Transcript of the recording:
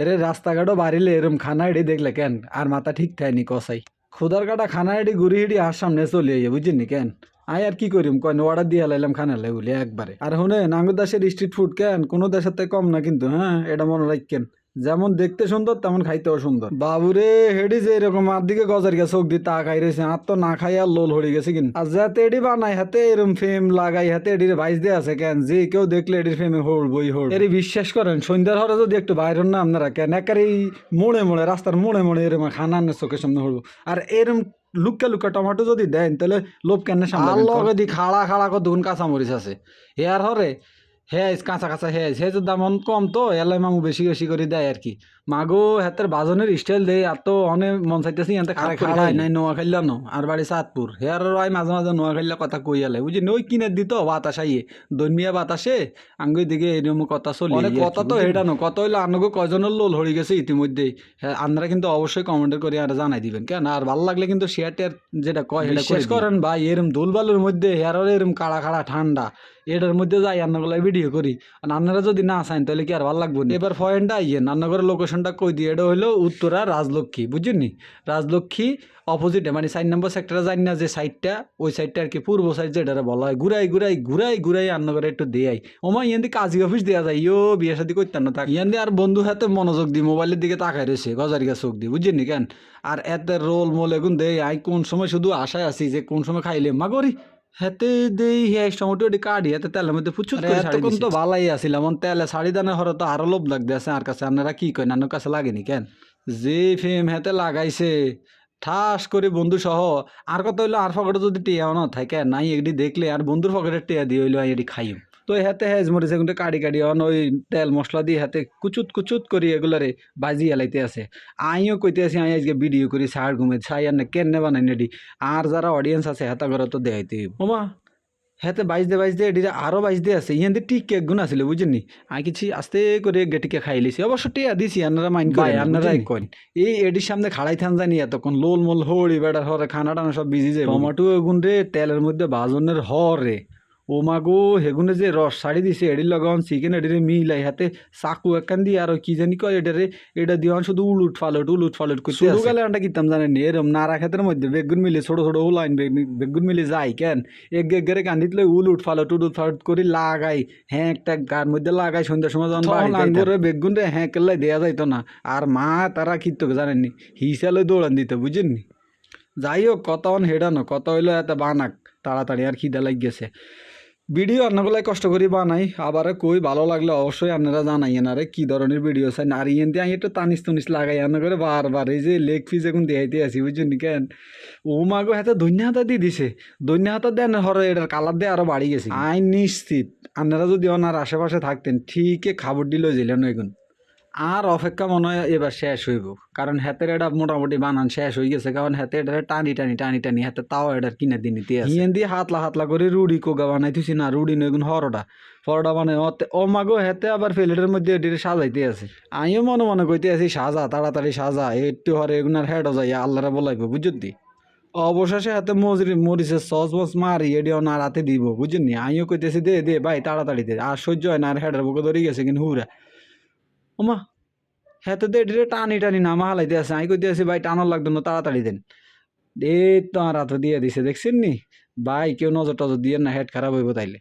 এরে রাস্তাঘাটও বাড়িলে এরম খানা এডি দেখলে কেন? আর মাথা ঠিক থায়নি কসাই। খুদার কাটা খানা এডি ঘুরি হিডি আর সামনে চলে আইয়ে, বুঝিনি কেন? আয় আর কি করিম কেন অর্ডার দিয়ে লাইলাম খানা লাই বলে একবারে। আর শুনে নাঙ্গর দাসের স্ট্রিট ফুড কেন? কোনো দেশের কম না কিন্তু হ্যাঁ? এটা মনে রাখেন যেমন দেখতে সুন্দর তেমন খাইতেও সুন্দর। বাবুরে হেডি যে এরকম আর দিকে গজার গেছে চোখ দিয়ে তা খাই রয়েছে আর তো না খাই আর লোল হয়ে গেছে কিন আর যাতে এডি বানাই হাতে এরম ফেম লাগাই হাতে এডির ভাইস দিয়ে আছে কেন? যে কেউ দেখলে এডির ফেমে হোড় বই হোড় এরি বিশ্বাস করেন সন্ধ্যার হরে যদি একটু বাইরের না আপনারা কেন? একারে এই মোড়ে মোড়ে রাস্তার মোড়ে মোড়ে এরম খানা চোখের সামনে হড়বো আর এরম লুকা লুকা টমেটো যদি দেন তাহলে লোভ কেন সামনে লগে দি খাড়া খাড়া কত দুন কাঁচা মরিচ আছে হেয়ার হরে হেজ কাঁচা কাঁচা হেজ। হেজের দাম অন কম তো এলাই মামু বেশি বেশি করে দেয় আর কি। মাগো হাতের বাজনের স্টাইল দেয় আর তো অনেক মন চাইতেছি এতে খারাপ খাড়াই নাই নোয়া খাইলা নো। আর বাড়ি সাতপুর হেয়ার আই মাঝে মাঝে নোয়া খাইলা কথা কই আলে। বুঝি নই কিনে দিত বাতাস আইয়ে। দৈমিয়া বাতাসে আঙ্গুই দিকে এরকম কথা চলি কথা তো এটা নো। কত হইল আনগো কয়জনের লোল হয়ে গেছে ইতিমধ্যেই হ্যাঁ আপনারা কিন্তু অবশ্যই কমেন্ট করে আর জানাই দিবেন। কেন? আর ভালো লাগলে কিন্তু শেয়ার টেয়ার যেটা কয় সেটা শেষ করেন ভাই এরম দুলবালুর মধ্যে হেয়ার এরম কাড়া কাড়া ঠান্ডা। এটার মধ্যে যাই রান্নাগুলো ভিডিও করি। আর আপনারা যদি না চান তাহলে কি আর ভালো লাগবো না? এবার পয়েন্টটা আইয়েন রান্নাঘরের লোকেশনটা কই দিয়ে এটা হলো উত্তরা রাজলক্ষ্মী বুঝছেন নি রাজলক্ষ্মী অপোজিটে মানে সাইড নম্বর সেক্টরে জানি না, যে সাইডটা ওই সাইডটা আর কি পূর্ব সাইড যেটা বলা হয়। ঘুরাই ঘুরাই ঘুরাই ঘুরাই রান্নাঘরে একটু দেয়াই ওমা ইয়ান দিয়ে কাজী অফিস দেওয়া যায়। ইয়ো, বিয়ে শাদি করতাম না, থাক। ইয়ান আর বন্ধু হাতে মনোযোগ দিই মোবাইলের দিকে তাকাই রয়েছে গজারিকা চোখ দিয়ে বুঝছেন নি কেন? আর এতে রোল মোল এগুন দেয় আই কোন সময় শুধু আশায় আছি যে কোন সময় খাইলে, মাগরি। হেতে দেই হে টমেটো এটি কাটি হেতে তেলের মধ্যে ফুচুত করে এতক্ষণ তো ভালাই আছিল মন তেলে শাড়ি দানের হরে তো আরও লোভ লাগতে আছে আর কাছে। আপনারা কি নানোর কাছে লাগেনি কেন? যে ফেম হেতে লাগাইছে ঠাস করে বন্ধু সহ আর কত হইল আর ফকেটে যদি টিয়াও না থাকে নাই এটি দেখলে আর বন্ধুর ফকেটে টিয়া দিয়ে হইল এটি খাইম। তো হাতে হেজ মরিছে কিন্তু কাড়ি কাড়ি অন ওই তেল মশলা দিয়ে হাতে কুচুত কুচুত করি এগুলারে বাজি এলাইতে আছে। আইও কইতে আছি আই আজকে ভিডিও করি সার ঘুমে ছাই আর না কেন বানাই নেডি আর যারা অডিয়েন্স আছে হেতা করে তো দেখাইতে ওমা। হেতে বাইশ দে বাইশ দে এটি আরও বাইশ দে আছে ইহান দিয়ে টিক কেক গুণ আছিল বুঝেননি? আমি কিছু আস্তে করে গেটিকে খাই লিছি অবশ্য টিয়া দিছি আপনারা মাইন্ড করে আপনারা কইন এই এটির সামনে খাড়াই থান জানি এতক্ষণ লোল মোল হড়ি বেড়ার হরে খানা টানা সব বিজি যায় টমাটো এগুন রে তেলের মধ্যে বাজনের হরে। ও মাগো হেগুনে যে রস শাড়ি দিছে এডির লাগান চিকেন এডিরে মিলাই হাতে চাকু একখান দিয়ে আর কি জানি কয় এটারে এটা দিওয়ান শুধু উলুট ফালট উলুট ফালট করতে শুরু গেলে আনটা কিতাম জানেন এরম নারা ক্ষেতের মধ্যে বেগুন মিলে ছোট ছোট উলাইন বেগুন মিলে যায় কেন? এক এক গেরে কান্দিত লই উলুট ফালট উলুট ফালট করে লাগাই হ্যাঁ একটা গার মধ্যে লাগাই সন্ধ্যার সময় যখন বাড়ি বেগুন রে হ্যাঁ কেল্লাই দেয়া যাইতো না। আর মা তারা কিতো জানেননি হিসালে দৌড়ান দিত বুঝেননি যাই হোক কত হেডানো কত হইল এত বানাক তাড়াতাড়ি আর খিদা লাগ গেছে। ভিডিও আপনাগুলাই কষ্ট করি বানাই আবার কই ভালো লাগলে অবশ্যই আপনারা জানাই এনারে কি ধরনের ভিডিও চাই? আর দিয়ে আমি একটু তানিস তুনিস লাগাই, আনা করে বারবার, এই যে লেগ পিস এখন দেখাইতে আসি, বুঝছেন কেন? ও মাগো হাতে ধন্য হাতা দিয়ে দিছে, ধন্য হাতা দেন হরে, এটার কালার দিয়ে আরও বাড়ি গেছে। আই নিশ্চিত, আপনারা যদি ওনার আশেপাশে থাকতেন, ঠিকই খাবার দিল জেলেন এখন। আর অপেক্ষা মনে হয় এবার শেষ হইব। কারণ হাতের এটা মোটামুটি বানান শেষ হয়ে গেছে। কারণ হাতে এটা টানি টানি টানি টানি হাতে তাও এটার কিনে দিন হিয়েন দিয়ে হাতলা হাতলা করে রুড়ি কোগা বানাই থুছি না, রুড়ি এখন হরটা পরোটা বানাই অতে ও মাগো হেতে আবার প্লেটের মধ্যে এটির সাজাইতে আছে। আমিও মনে মনে কইতে আছি, সাজা, তাড়াতাড়ি সাজা, একটু হরে এগুনার হেডও যাই আল্লাহরা বলাইব বুঝলি অবশেষে হাতে মজুরি মরিচের সস বস মারি, এডিও না রাতে দিব বুঝলি আমিও কইতেছি দে দে, ভাই, তাড়াতাড়ি দে। আর সহ্য হয় না, আর হেডের বুকে ধরে গেছে কিন্তু হুরা। ওমা হ্যাঁ তো ডিরে টানি টানি নামা হালাইতে আছে। আমি দিয়ে আসে ভাই টানার লাগতো না, তাড়াতাড়ি দেন। দে তো আর দিয়ে দিছে, দেখছেন নি? ভাই, কেউ নজর টজর দিয়ে না, হেড খারাপ হইব তাইলে।